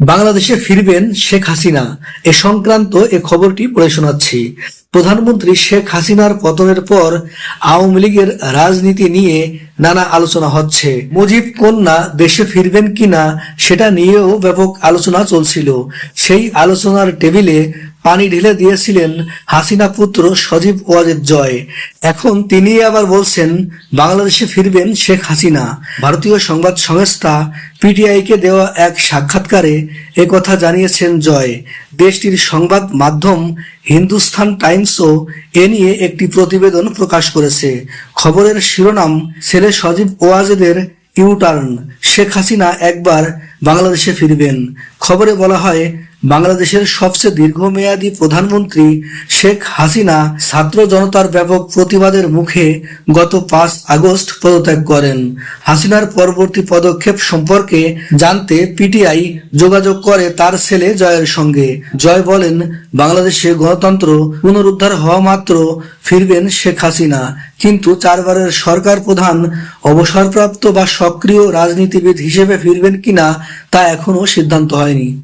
বাংলাদেশে ফিরবেন শেখ হাসিনা। এ সংক্রান্ত এ খবরটি পড়ে শোনাচ্ছি। প্রধানমন্ত্রী শেখ হাসিনার পতনের পর আওয়ামী লীগের রাজনীতি নিয়ে নানা আলোচনা হচ্ছে। মুজিব কন্যা দেশে ফিরবেন কিনা সেটা নিয়েও ব্যাপক আলোচনা চলছিল। সেই আলোচনার টেবিলে পানি ঢেলে দিয়েছিলেন হাসিনা পুত্র সজীব ওয়াজেদ জয়। এখন তিনি আবার বলছেন, বাংলাদেশে ফিরবেন শেখ হাসিনা। ভারতীয় সংবাদ সংস্থা পিটিআইকে দেওয়া এক সাক্ষাৎকারে কথা জানিয়েছেন জয়। দেশটির সংবাদ মাধ্যম হিন্দুস্তান টাইমসও এ নিয়ে একটি প্রতিবেদন প্রকাশ করেছে। খবরের শিরোনাম, ছেলে সজীব ওয়াজেদের ইউটার্ন, শেখ হাসিনা একবার বাংলাদেশে ফিরবেন। খবরে বলা হয়, বাংলাদেশের সবচেয়ে দীর্ঘমেয়াদী প্রধানমন্ত্রী শেখ হাসিনা ছাত্র জনতার ব্যাপক প্রতিবাদের মুখে গত পাঁচ আগস্ট পদত্যাগ করেন। হাসিনার পরবর্তী পদক্ষেপ সম্পর্কে জানতে পিটিআই যোগাযোগ করে তার ছেলে জয়ের সঙ্গে। জয় বলেন, বাংলাদেশে গণতন্ত্র পুনরুদ্ধার হওয়া মাত্র ফিরবেন শেখ হাসিনা। কিন্তু চারবারের সরকার প্রধান, অবসরপ্রাপ্ত বা সক্রিয় রাজনীতিবিদ হিসেবে ফিরবেন কিনা তা এখনও সিদ্ধান্ত হয়নি। Henry.